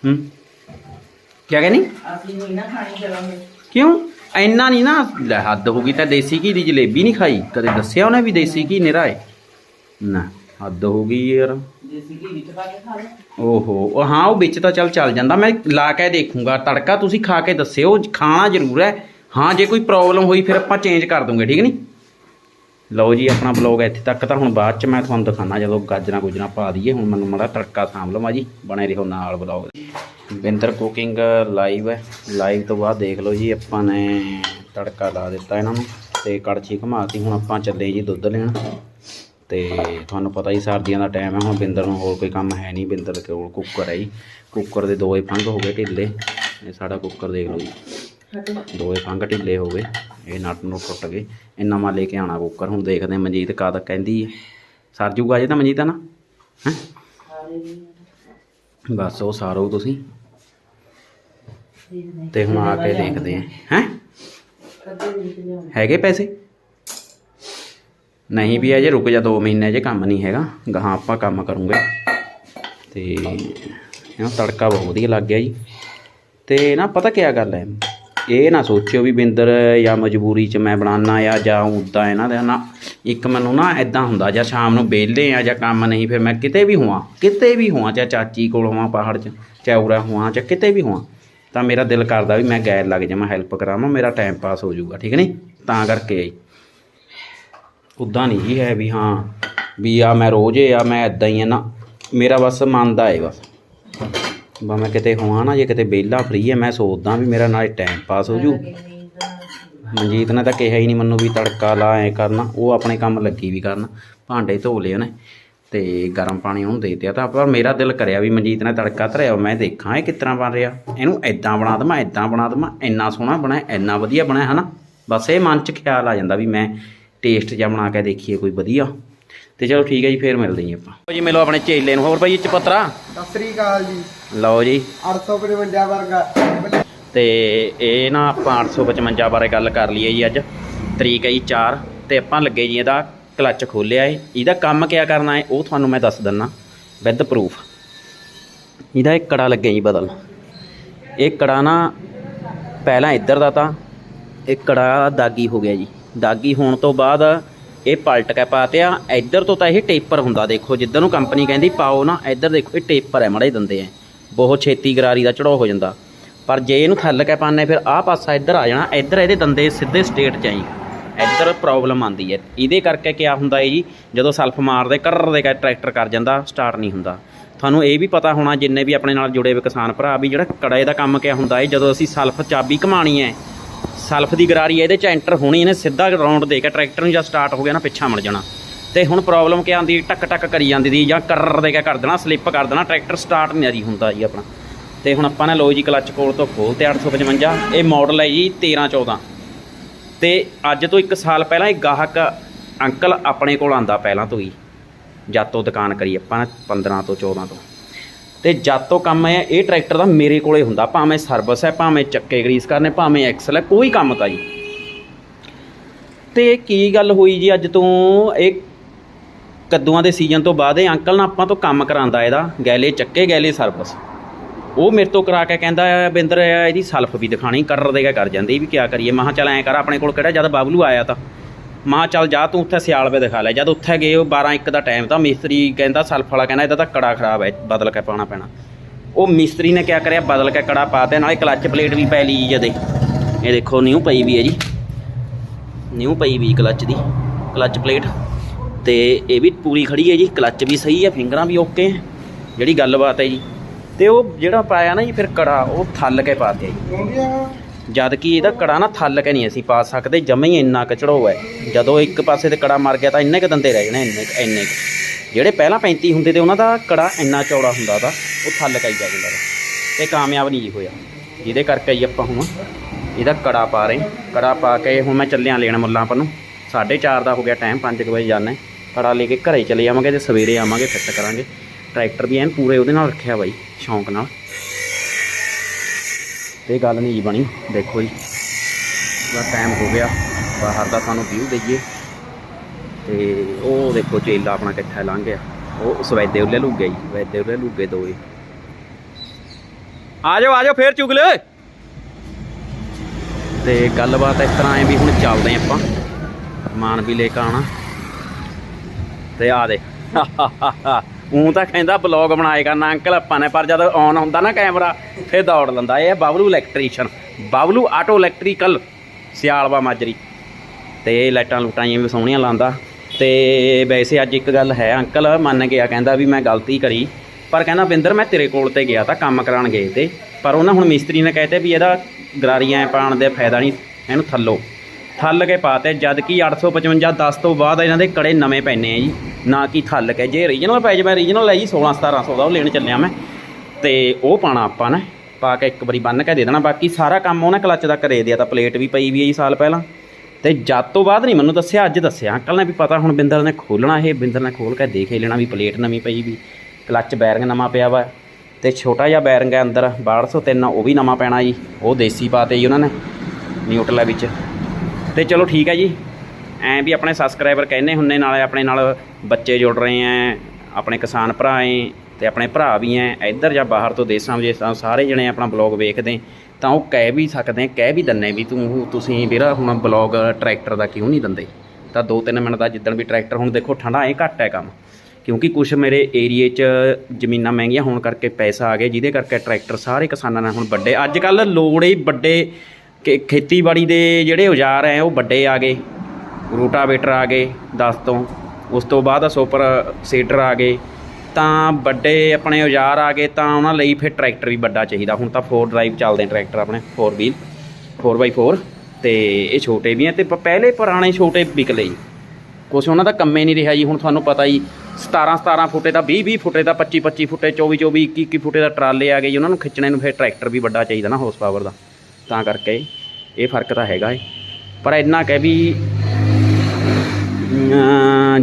ਹੂੰ? ਕੀ ਕਹਿੰਦੀ? ਅਸੀਂ ਨਹੀਂ ਨਾ ਖਾਣੀ ਚਲਾਂਗੇ। ਕਿਉਂ? ਇੰਨਾ ਨਹੀਂ ਨਾ ਲੈ ਹੱਦ ਹੋ ਗਈ ਤਾਂ ਦੇਸੀ ਘੀ ਦੀ ਜਲੇਬੀ ਨਹੀਂ ਖਾਈ? ਕਦੇ ਦੱਸਿਆ ਉਹਨੇ ਵੀ ਦੇਸੀ ਘੀ ਨਿਰਾ ਹੈ ਨਾ ਹੱਦ ਹੋ ਗਈ ਯਾਰ। ਦੇਸੀ ਘੀ ਵਿੱਚ ਪਾ ਕੇ ਖਾ ਲਓ। ਓਹੋ ਉਹ ਹਾਂ ਉਹ ਵਿੱਚ ਤਾਂ ਚੱਲ ਚੱਲ ਜਾਂਦਾ। ਮੈਂ ਲਾ ਕੇ ਦੇਖੂੰਗਾ ਤੜਕਾ ਤੁਸੀਂ ਖਾ ਕੇ ਦੱਸਿਓ ਖਾਣਾ ਜ਼ਰੂਰ ਹੈ। ਹਾਂ ਜੇ ਕੋਈ ਪ੍ਰੋਬਲਮ ਹੋਈ ਫਿਰ ਆਪਾਂ ਚੇਂਜ ਕਰ ਦੂੰਗੇ ਠੀਕ ਨਹੀਂ ਲਓ ਜੀ, ਆਪਣਾ ਬਲੌਗ ਇੱਥੇ ਤੱਕ ਤਾਂ ਹੁਣ ਬਾਅਦ ਚ ਮੈਂ ਤੁਹਾਨੂੰ ਦਿਖਾਣਾ ਜਦੋਂ ਗਾਜਰਾਂ ਗੁਜਰਾਂ ਪਾ ਦਈਏ, ਹੁਣ ਮੈਨੂੰ ਮੜਾ ਤੜਕਾ ਸਾਂਭ ਲਵਾਂ ਜੀ, ਬਣੇ ਰਹੋ ਨਾਲ ਬਲੌਗ ਬਿੰਦਰ ਕੁਕਿੰਗ ਲਾਈਵ ਹੈ ਲਾਈਵ ਤੋਂ ਬਾਅਦ ਦੇਖ ਲਓ ਜੀ, ਆਪਾਂ ਨੇ ਤੜਕਾ ਲਾ ਦਿੱਤਾ ਇਹਨਾਂ ਨੂੰ, ਤੇ ਕੜਛੀ ਘੁਮਾਤੀ, ਹੁਣ ਆਪਾਂ ਚੱਲੇ ਜੀ ਦੁੱਧ ਲੈਣ। ਤੇ ਤੁਹਾਨੂੰ ਪਤਾ ਹੀ ਸਰਦੀਆਂ ਦਾ ਟਾਈਮ ਹੈ, ਹੁਣ ਬਿੰਦਰ ਨੂੰ ਹੋਰ ਕੋਈ ਕੰਮ ਹੈ ਨਹੀਂ, ਬਿੰਦਰ ਕੋਲ ਕੁੱਕਰ ਹੈ ਜੀ। ਕੁੱਕਰ ਦੇ ਦੋਏ ਫੰਗ ਹੋ ਗਏ ਢਿੱਲੇ, ਇਹ ਸਾਡਾ ਕੁੱਕਰ ਦੇਖ ਲਓ ਜੀ। ਦੋਏ ਫੰਗ ਢਿੱਲੇ ਹੋ ਗਏ। ਇਹ ਨਟ ਨੂੰ ਟੁੱਟ ਗਏ। ਇਹ ਨਵਾਂ ਲੈ ਕੇ ਆਣਾ ਕੁੱਕਰ। ਹੁਣ ਦੇਖਦੇ ਮਨਜੀਤ ਕਦ ਕਹਿੰਦੀ ਹੈ। ਸਰ ਜੂਗਾ ਜੇ ਤਾਂ ਮਨਜੀਤ ਆ ਨਾ? ਹੈ? ਬਸ ਉਹ ਸਾਰੋ ਤੁਸੀਂ। ਤੇ ਹੁਣ ਆ ਕੇ ਦੇਖਦੇ ਹਾਂ। ਹੈ? ਹੈਗੇ ਪੈਸੇ? ਨਹੀਂ ਵੀ ਅਜੇ ਰੁਕ ਜਾ 2 ਮਹੀਨੇ ਜੇ ਕੰਮ ਨਹੀਂ ਹੈਗਾ। ਗਾਹਾਂ ਆਪਾਂ ਕੰਮ ਕਰੂੰਗੇ। ਤੇ, ਇਹ ਤੜਕਾ ਬਹੁਤ ਵਧੀਆ ਲੱਗ ਗਿਆ ਜੀ। ਤੇ ਨਾ ਪਤਾ ਕੀ ਗੱਲ ਹੈ? ਇਹ ਨਾ ਸੋਚਿਓ ਵੀ ਬਿੰਦਰ, ਜਾਂ ਮਜਬੂਰੀ 'ਚ ਮੈਂ ਬਣਾਉਣਾ ਆ, ਜਾਂ ਉੱਦਾਂ ਇਹਨਾਂ ਦੇ ਨਾ। ਇੱਕ ਮੈਨੂੰ ਨਾ ਐਦਾਂ ਹੁੰਦਾ, ਜਾਂ ਸ਼ਾਮ ਨੂੰ ਵਿਹਲੇ ਆ, ਜਾਂ ਕੰਮ ਨਹੀਂ, ਫਿਰ ਮੈਂ ਕਿਤੇ ਵੀ ਹੋਵਾਂ, ਕਿਤੇ ਵੀ ਹੋਵਾਂ, ਚਾਹੇ ਚਾਚੀ ਕੋਲ ਹੋਵਾਂ ਪਹਾੜ 'ਚ, ਚਾਹੇ ਉਰਾ ਹੋਵਾਂ ਚਾਹੇ ਕਿਤੇ ਵੀ ਹੋਵਾਂ, ਤਾਂ ਮੇਰਾ ਦਿਲ ਕਰਦਾ ਵੀ ਮੈਂ ਗੈਰ ਲੱਗ ਜਾਵਾਂ, ਹੈਲਪ ਕਰਾਵਾਂ, ਮੇਰਾ ਟਾਈਮ ਪਾਸ ਹੋ ਜਾਊਗਾ, ਠੀਕ ਨਹੀਂ? ਤਾਂ ਕਰਕੇ ਆਈ। ਉੱਦਾਂ ਨਹੀਂ ਜੀ ਹੈ ਵੀ ਹਾਂ, ਵੀ ਆ ਮੈਂ ਰੋਜ਼ ਆ, ਮੈਂ ਇਦਾਂ ਹੀ ਆ ਨਾ। ਮੇਰਾ ਬਸ ਮੰਨਦਾ ਏ ਬਸ। ਬਾ ਮੈਂ ਕਿਤੇ ਹੋਵਾਂ ਨਾ ਜੇ ਕਿਤੇ ਵਿਹਲਾ ਫਰੀ ਹੈ ਮੈਂ ਸੋਚਦਾ ਵੀ ਮੇਰਾ ਨਾਲ ਟਾਈਮ ਪਾਸ ਹੋ ਜੂ। ਮਨਜੀਤ ਨੇ ਤਾਂ ਕਿਹਾ ਹੀ ਨਹੀਂ ਮੈਨੂੰ ਵੀ ਤੜਕਾ ਲਾ ਐ ਕਰਨਾ ਉਹ ਆਪਣੇ ਕੰਮ ਲੱਗੀ ਵੀ ਕਰਨ ਭਾਂਡੇ ਧੋ ਲਏ ਉਹਨੇ ਤੇ ਗਰਮ ਪਾਣੀ ਉਹਨੂੰ ਦੇ ਦਿੱਤਾ। ਤਾਂ ਪਰ ਮੇਰਾ ਦਿਲ ਕਰਿਆ ਵੀ ਮਨਜੀਤ ਨੇ ਤੜਕਾ ਧਰਿਆ ਮੈਂ ਦੇਖਾਂ ਇਹ ਕਿਸ ਤਰ੍ਹਾਂ ਬਣ ਰਿਹਾ। ਇਹਨੂੰ ਐਦਾਂ ਬਣਾ ਦਵਾਂ ਐਦਾਂ ਬਣਾ ਦਵਾਂ ਇੰਨਾ ਸੋਹਣਾ ਬਣਿਆ ਇੰਨਾ ਵਧੀਆ ਬਣਿਆ ਹਨਾ? ਬਸ ਇਹ ਮਨ 'ਚ ਖਿਆਲ ਆ ਜਾਂਦਾ ਵੀ ਮੈਂ ਟੇਸਟ ਜਿਹਾ ਬਣਾ ਕੇ ਦੇਖੀਏ ਕੋਈ ਵਧੀਆ। ਤੇ ਚਲੋ ਠੀਕ ਹੈ ਜੀ ਫੇਰ ਮਿਲਦੇ ਜੀ ਆਪਾਂ। ਲਓ ਜੀ ਮਿਲੋ ਆਪਣੇ ਚੇਲੇ ਨੂੰ। ਹੋਰ ਭਾਈ ਇਹ ਚ ਪਤਰਾ ਸਤਿ ਸ੍ਰੀ ਅਕਾਲ ਜੀ। ਲਓ ਜੀ। 855 ਵਰਗਾ। ਤੇ ਇਹ ਨਾ ਆਪਾਂ 855 ਬਾਰੇ ਗੱਲ ਕਰ ਲਈਏ ਜੀ ਅੱਜ। ਤਰੀਕ ਹੈ ਜੀ 4 ਤੇ ਆਪਾਂ ਲੱਗੇ ਜੀ ਇਹਦਾ ਕਲੱਚ ਖੋਲਿਆ ਏ। ਇਹਦਾ ਕੰਮ ਕਿਆ ਕਰਨਾ ਹੈ ਉਹ ਤੁਹਾਨੂੰ ਮੈਂ ਦੱਸ ਦਿੰਨਾ। ਵਿਦ ਪ੍ਰੂਫ ਇਹਦਾ ਇੱਕ ਕੜਾ ਲੱਗਿਆ ਜੀ ਬਦਲ। ਇਹ ਕੜਾ ਨਾ ਪਹਿਲਾਂ ਇੱਧਰ ਦਾ ਤਾਂ ਇਹ ਕੜਾ ਦਾਗੀ ਹੋ ਗਿਆ ਜੀ। ਦਾਗੀ ਹੋਣ ਤੋਂ ਬਾਅਦ ਇਹ ਪਲਟ ਕੇ ਪਾਤਿਆ ਇੱਧਰ ਤੋਂ ਤਾਂ ਇਹ ਟੇਪਰ ਹੁੰਦਾ, ਦੇਖੋ, ਜਿੱਧਰ ਨੂੰ ਕੰਪਨੀ ਕਹਿੰਦੀ ਪਾਓ ਨਾ, ਇੱਧਰ ਦੇਖੋ, ਇਹ ਟੇਪਰ ਹੈ, ਮੜੇ ਦਿੰਦੇ ਆ। ਬਹੁਤ ਛੇਤੀ ਗਰਾਰੀ ਦਾ ਚੜਾਅ ਹੋ ਜਾਂਦਾ। ਪਰ ਜੇ ਇਹਨੂੰ ਥੱਲ ਕੇ ਪਾਣੇ ਫਿਰ ਆਹ ਪਾਸਾ ਇੱਧਰ ਆ ਜਾਣਾ, ਇੱਧਰ ਇਹਦੇ ਦੰਦੇ ਸਿੱਧੇ ਸਟੇਟ 'ਚ ਆਈ। ਇੱਧਰ ਪ੍ਰੋਬਲਮ ਆਉਂਦੀ ਹੈ। ਇਹਦੇ ਕਰਕੇ ਕਿਆ ਹੁੰਦਾ ਹੈ ਜੀ, ਜਦੋਂ ਸਲਫ ਮਾਰਦੇ, ਕਰਰ ਦੇ ਟਰੈਕਟਰ ਕਰ ਜਾਂਦਾ ਸਟਾਰਟ ਨਹੀਂ ਹੁੰਦਾ। ਤੁਹਾਨੂੰ ਇਹ ਵੀ ਪਤਾ ਹੋਣਾ, ਜਿੰਨੇ ਵੀ ਆਪਣੇ ਨਾਲ ਜੁੜੇ ਹੋਏ ਕਿਸਾਨ ਭਰਾ, ਵੀ ਜਿਹੜਾ ਕੜੇ ਦਾ ਕੰਮ ਕਿਆ ਹੁੰਦਾ ਹੈ, ਜਦੋਂ ਅਸੀਂ ਸਲਫ ਚਾਬੀ ਘਮਾਣੀ ਹੈ ਸਲਫ ਦੀ ਗਰਾਰੀ ਇਹਦੇ ਚ ਐਂਟਰ ਹੋਣੀ ਇਹਨੇ ਸਿੱਧਾ ਰਾਉਂਡ ਦੇ ਕੇ ਟਰੈਕਟਰ ਨੂੰ ਜਾਂ ਸਟਾਰਟ ਹੋ ਗਿਆ ਨਾ, ਪਿੱਛਾ ਮੁੜ ਜਾਣਾ। ਤੇ ਹੁਣ ਪ੍ਰੋਬਲਮ ਕੀ ਆਉਂਦੀ ਟਕ ਟਕ ਕਰੀ ਜਾਂਦੀ ਦੀ ਜਾਂ ਕਰਰ ਦੇ ਕੇ ਕਰ ਦੇਣਾ ਸਲਿੱਪ ਕਰ ਦੇਣਾ, ਟਰੈਕਟਰ ਸਟਾਰਟ ਨਹੀਂ ਜੀ ਹੁੰਦਾ ਜੀ ਆਪਣਾ। ਤੇ ਹੁਣ ਆਪਾਂ ਨੇ ਲੋ ਜੀ ਕਲੱਚ ਕੋਲ ਤੋਂ ਖੋਲ ਤੇ 855 ਇਹ ਮਾਡਲ ਹੈ ਜੀ 13 14 ਤੇ ਅੱਜ ਤੋਂ 1 ਸਾਲ ਪਹਿਲਾਂ ਇਹ ਗਾਹਕ ਅੰਕਲ ਆਪਣੇ ਕੋਲ ਆਂਦਾ ਪਹਿਲਾਂ ਤੋਂ ਹੀ ਜਦ ਤੋਂ ਦੁਕਾਨ ਕਰੀ ਆਪਾਂ ਨੇ 15 ਤੋਂ 14 ਤੋਂ। ਤੇ ਜਦ ਤੋਂ ਕੰਮ ਹੈ ਇਹ ਟਰੈਕਟਰ ਦਾ ਮੇਰੇ ਕੋਲੇ ਹੁੰਦਾ, ਭਾਵੇਂ ਸਰਵਿਸ ਹੈ, ਭਾਵੇਂ ਚੱਕੇ ਗਰੀਸ ਕਰਨੇ, ਭਾਵੇਂ ਐਕਸਲ ਹੈ, ਕੋਈ ਕੰਮ ਤਾਂ ਜੀ ਤੇ ਕੀ ਗੱਲ ਹੋਈ ਜੀ ਅੱਜ ਤੋਂ? ਇਹ ਕੱਦੂਆਂ ਦੇ ਸੀਜ਼ਨ ਤੋਂ ਬਾਅਦ ਇਹ ਅੰਕਲ ਨਾਲ ਆਪਾਂ ਤੋਂ ਕੰਮ ਕਰਾਂਦਾ ਇਹਦਾ, ਗੈਲੇ ਚੱਕੇ, ਗੈਲੇ ਸਰਵਿਸ। ਉਹ ਮੇਰੇ ਤੋਂ ਕਰਾ ਕੇ ਕਹਿੰਦਾ, ਬਿੰਦਰ, ਇਹਦੀ ਸਲਫ ਵੀ ਦਿਖਾਣੀ ਕਰਰ ਦੇਗਾ ਕਰ ਜਾਂਦੀ ਵੀ ਕਿਆ ਕਰੀਏ? ਮਹਾ ਚੱਲ ਐਂ ਕਰ, ਆਪਣੇ ਕੋਲ ਕਿਹੜਾ, ਜਦ ਬਾਬਲੂ ਆਇਆ ਤਾਂ। ਮਾਂ ਚੱਲ ਜਾ, ਤੂੰ ਉੱਥੇ ਸਿਆਲਵੇ ਦਿਖਾ ਲੈ। ਜਦ ਉੱਥੇ ਗਏ, ਉਹ 12 1 ਦਾ ਟਾਈਮ ਤਾਂ ਮਿਸਤਰੀ ਕਹਿੰਦਾ, ਸਲਫ ਵਾਲਾ ਕਹਿੰਦਾ, ਇਹਦਾ ਤਾਂ ਕੜਾ ਖਰਾਬ ਹੈ, ਬਦਲ ਕੇ ਪਾਉਣਾ ਪੈਣਾ। ਉਹ ਮਿਸਤਰੀ ਨੇ ਕਿਆ ਕਰਿਆ, ਬਦਲ ਕੇ ਕੜਾ ਪਾ ਤੇ ਨਾਲੇ ਕਲੱਚ ਪਲੇਟ ਵੀ ਪੈ ਲਈ ਜਦੇ ਇਹ ਦੇਖੋ ਨਿਊ ਪਈ ਵੀ ਹੈ ਜੀ। ਨਿਊ ਪਈ ਵੀ ਕਲੱਚ ਦੀ ਕਲੱਚ ਪਲੇਟ ਤੇ ਇਹ ਵੀ ਪੂਰੀ ਖੜੀ ਹੈ ਜੀ ਕਲੱਚ ਵੀ ਸਹੀ ਹੈ ਫਿੰਗਰਾਂ ਵੀ ਓਕੇ ਹੈ, ਜਿਹੜੀ ਗੱਲਬਾਤ ਹੈ ਜੀ। ਤੇ ਉਹ ਜਿਹੜਾ ਪਾਇਆ ਨਾ ਜੀ, ਫਿਰ ਕੜਾ, ਉਹ ਥੱਲ ਕੇ ਪਾਤੇ ਜੀ। ਜਦ ਕਿ ਇਹਦਾ ਕੜਾ ਨਾ ਥੱਲ ਕੇ ਨਹੀਂ ਅਸੀਂ ਪਾ ਸਕਦੇ ਜਮੇ ਹੀ ਇੰਨਾ ਕਚੜੋ ਹੈ ਜਦੋਂ ਇੱਕ ਪਾਸੇ ਤੇ ਕੜਾ ਮਰ ਗਿਆ ਤਾਂ ਇੰਨੇ ਕ ਦੰਦੇ ਰਹਿ ਜਾਣੇ, ਇੰਨੇ ਕੁ- ਇੰਨੇ ਕੁ। ਜਿਹੜੇ ਪਹਿਲਾਂ 35 ਹੁੰਦੇ ਤੇ ਉਹਨਾਂ ਦਾ ਕੜਾ ਇੰਨਾ ਚੌੜਾ ਹੁੰਦਾ ਦਾ ਉਹ ਥੱਲ ਕਾਈ ਜਾ ਜਾਂਦਾ ਤਾ। ਤੇ ਕਾਮਯਾਬ ਨਹੀਂ ਜੀ ਹੋਇਆ ਜਿਹਦੇ ਕਰਕੇ ਹੀ ਆਪਾਂ ਹੁਣ ਇਹਦਾ ਕੜਾ ਪਾ ਰਹੇ ਕੜਾ ਪਾ ਕੇ ਹੁਣ ਮੈਂ ਚੱਲਿਆ ਲੈਣ ਮੁੱਲਾਂ ਆਪਾਂ ਨੂੰ 4:30 ਦਾ ਹੋ ਗਿਆ ਟਾਈਮ 5 ਵਜੇ ਜਾਣਾ ਹੈ। ਕੜਾ ਲੈ ਕੇ ਘਰੇ ਚਲੇ ਜਾਵਾਂਗੇ ਤੇ ਸਵੇਰੇ ਆਵਾਂਗੇ ਫਿੱਟ ਕਰਾਂਗੇ ਟਰੈਕਟਰ ਵੀ ਐਨ ਪੂਰੇ ਉਹਦੇ ਨਾਲ ਰੱਖਿਆ ਬਾਈ, ਸ਼ੌਂਕ ਨਾਲ ਇਹ ਗੱਲ ਨਹੀਂ ਜੀ ਬਣੀ, ਦੇਖੋ ਜੀ। ਬਸ ਟਾਈਮ ਹੋ ਗਿਆ, ਬਾਹਰ ਦਾ ਤੁਹਾਨੂੰ ਵਿਊ ਦਈਏ। ਤੇ ਉਹ ਦੇਖੋ ਚੇਲਾ ਆਪਣਾ ਕਿੱਥੇ ਲੰਘ ਗਿਆ। ਉਹ ਸਵੈਦੇ ਉੱਲੇ ਲੁੱਗੇ ਜੀ ਸਵੈਦੇ ਉੱਲੇ ਲੁੱਗੇ ਦੋਏ ਆ ਜਾਓ ਆ ਜਾਓ, ਫੇਰ ਚੁਗ ਲੈ ਤੇ ਗੱਲਬਾਤ ਇਸ ਤਰ੍ਹਾਂ ਐ ਵੀ ਹੁਣ ਚੱਲਦੇ ਆਂ ਆਪਾਂ। ਮਾਨ ਵੀ ਲੈ ਕੇ ਆਣਾ ਤੇ ਆ ਦੇ। [LAUGHS] ਉਹ ਤਾਂ ਕਹਿੰਦਾ ਬਲੌਗ ਬਣਾਏ ਕਰਨਾ ਅੰਕਲ, ਆਪਾਂ ਨੇ, ਪਰ ਜਦ ਆਨ ਹੁੰਦਾ ਨਾ ਕੈਮਰਾ, ਫੇਰ ਦੌੜ ਲੈਂਦਾ। ਇਹ Bablu Bablu electrician Bablu auto electrical Siyalba Majri. ਤੇ ਲਾਈਟਾਂ ਲੂਟਾਂ ਜਿਵੇਂ ਵੀ ਸੋਹਣੀਆਂ ਲਾਉਂਦਾ। ਤੇ ਵੈਸੇ ਅੱਜ ਇੱਕ ਗੱਲ ਹੈ ਅੰਕਲ, ਮੰਨ ਗਿਆ, ਕਹਿੰਦਾ ਵੀ ਮੈਂ ਗਲਤੀ ਕਰੀ। ਪਰ ਕਹਿੰਦਾ, ਬਿੰਦਰ, ਮੈਂ ਤੇਰੇ ਕੋਲ ਤੇ ਗਿਆ ਤਾਂ ਕੰਮ ਕਰਾਉਣ ਗਏ ਤੇ। ਪਰ ਉਹਨਾਂ ਹੁਣ ਮਿਸਤਰੀ ਨੇ ਕਹਤੇ ਵੀ ਇਹਦਾ ਗਰਾਰੀਆਂ ਪਾਣ ਦੇ ਫਾਇਦਾ ਨਹੀਂ, ਇਹਨੂੰ ਥੱਲੋ। ਥੱਲ ਕੇ ਪਾਤੇ, ਜਦ ਕਿ 855 10 ਤੋਂ ਬਾਅਦ ਇਹਨਾਂ ਦੇ ਕੜੇ ਨਵੇਂ ਪੈਣੇ ਆ ਜੀ। ਨਾ ਕਿ ਥੱਲ ਕੇ ਜੇ ਰੀਜਨਲ ਪੈ ਜਾਵੇ ਰੀਜਨਲ ਹੈ ਜੀ 16 1700 ਦਾ ਉਹ ਲੈਣ ਚੱਲਿਆ ਮੈਂ। ਤੇ ਉਹ ਪਾਣਾ ਆਪਾਂ ਨੇ, ਪਾ ਕੇ ਇੱਕ ਵਾਰੀ ਬੰਨ ਕੇ ਦੇ ਦੇਣਾ। ਬਾਕੀ ਸਾਰਾ ਕੰਮ ਉਹਨੇ ਕਲੱਚ ਦਾ ਕਰੇ ਦਿਆ, ਤਾਂ ਪਲੇਟ ਵੀ ਪਈ ਵੀ ਹੈ ਜੀ ਸਾਲ ਪਹਿਲਾਂ। ਤੇ ਜਦ ਤੋਂ ਬਾਅਦ ਨਹੀਂ ਮੈਨੂੰ ਦੱਸਿਆ, ਅੱਜ ਦੱਸਿਆ। ਅੰਕਲ ਨੇ ਵੀ ਪਤਾ, ਹੁਣ ਬਿੰਦਰ ਨੇ ਖੋਲਣਾ ਇਹ, ਬਿੰਦਰ ਨੇ ਖੋਲ ਕੇ ਦੇਖ ਹੀ ਲੈਣਾ ਵੀ ਪਲੇਟ ਨਵੀਂ ਪਈ ਵੀ, ਕਲੱਚ ਬੈਰਿੰਗ ਨਵਾਂ ਪਿਆ ਵਾ। ਤੇ ਛੋਟਾ ਜਿਹਾ ਬੈਰਿੰਗ ਹੈ ਅੰਦਰ 1203 ਉਹ ਵੀ ਨਵਾਂ ਪੈਣਾ ਜੀ। ਉਹ ਦੇਸੀ ਪਾਤੇ ਜੀ ਉਹਨਾਂ ਨੇ, ਨਿਊਟਰਲ ਵਿੱਚ। ਤੇ ਚਲੋ ਠੀਕ ਹੈ ਜੀ। ਐਂ ਵੀ ਆਪਣੇ ਸਬਸਕ੍ਰਾਈਬਰ ਕਹਿੰਦੇ ਹੁੰਨੇ ਨਾਲੇ ਆਪਣੇ ਨਾਲ ਬੱਚੇ ਜੁੜ ਰਹੇ ਐ, ਆਪਣੇ ਕਿਸਾਨ ਭਰਾ ਏ ਤੇ ਆਪਣੇ ਭਰਾ ਵੀ ਐ, ਇੱਧਰ ਜਾਂ ਬਾਹਰ ਤੋਂ ਦੇਸਾਂ ਵਿਦੇਸਾਂ ਤੋਂ ਸਾਰੇ ਜਣੇ ਆਪਣਾ ਬਲੌਗ ਵੇਖਦੇ, ਤਾਂ ਉਹ ਕਹਿ ਵੀ ਸਕਦੇ ਕਹਿ ਵੀ ਦਿੰਨੇ ਵੀ ਤੂੰ, ਤੁਸੀਂ ਵੀਰਾ ਹੁਣ ਬਲੌਗ ਟਰੈਕਟਰ ਦਾ ਕਿਉਂ ਨਹੀਂ ਦਿੰਦੇ? ਤਾਂ 2-3 ਮਿੰਟ ਦਾ ਜਿੱਦਣ ਵੀ ਟਰੈਕਟਰ ਹੁਣ ਦੇਖੋ ਠੰਡਾ ਐ ਘੱਟ ਹੈ ਕੰਮ, ਕਿਉਂਕਿ ਕੁਝ ਮੇਰੇ ਏਰੀਏ 'ਚ ਜ਼ਮੀਨਾਂ ਮਹਿੰਗੀਆਂ ਹੋਣ ਕਰਕੇ ਪੈਸਾ ਆ ਗਿਆ, ਜਿਹਦੇ ਕਰਕੇ ਟਰੈਕਟਰ ਸਾਰੇ ਕਿਸਾਨਾਂ ਨੇ ਹੁਣ ਵੱਡੇ, ਅੱਜ ਕੱਲ ਲੋੜ ਹੀ ਵੱਡੇ ਕਿ ਖੇਤੀਬਾੜੀ ਦੇ ਜਿਹੜੇ ਔਜ਼ਾਰ ਹੈ ਉਹ ਵੱਡੇ ਆ ਗਏ। ਰੂਟਾਵੇਟਰ ਆ ਗਏ 10 ਤੋਂ। ਉਸ ਤੋਂ ਬਾਅਦ ਸੁਪਰ ਸੀਡਰ ਆ ਗਏ। ਤਾਂ ਵੱਡੇ ਆਪਣੇ ਔਜ਼ਾਰ ਆ ਗਏ, ਤਾਂ ਉਹਨਾਂ ਲਈ ਫਿਰ ਟਰੈਕਟਰ ਵੀ ਵੱਡਾ ਚਾਹੀਦਾ। ਹੁਣ ਤਾਂ 4 ਡਰਾਈਵ ਚੱਲਦੇ ਟਰੈਕਟਰ ਆਪਣੇ 4 ਵੀਲ 4x4 ਤੇ ਇਹ ਛੋਟੇ ਵੀ ਆ ਤੇ ਪਹਿਲੇ ਪੁਰਾਣੇ ਛੋਟੇ ਵਿਕਲੇ ਜੀ ਕੁਛ ਉਹਨਾਂ ਦਾ ਕੰਮੇ ਨਹੀਂ ਰਿਹਾ ਜੀ, ਹੁਣ ਤੁਹਾਨੂੰ ਪਤਾ ਹੀ 17 17 ਫੁੱਟੇ ਦਾ 20 20 ਫੁੱਟੇ ਦਾ 25 25 ਫੁੱਟੇ 24 24 21 21 ਫੁੱਟੇ ਦਾ ਟਰਾਲੇ ਆ ਗਏ ਜੀ, ਉਹਨਾਂ ਨੂੰ ਖਿੱਚਣੇ ਨੂੰ ਫਿਰ ਟਰੈਕਟਰ ਵੀ ਵੱਡਾ ਚਾਹੀਦਾ ਨਾ ਹਾਰਸ ਪਾਵਰ ਦਾ। ਤਾਂ ਕਰਕੇ ਇਹ ਫ਼ਰਕ ਤਾਂ ਹੈਗਾ ਏ। ਪਰ ਇੰਨਾ ਕਹਿ ਵੀ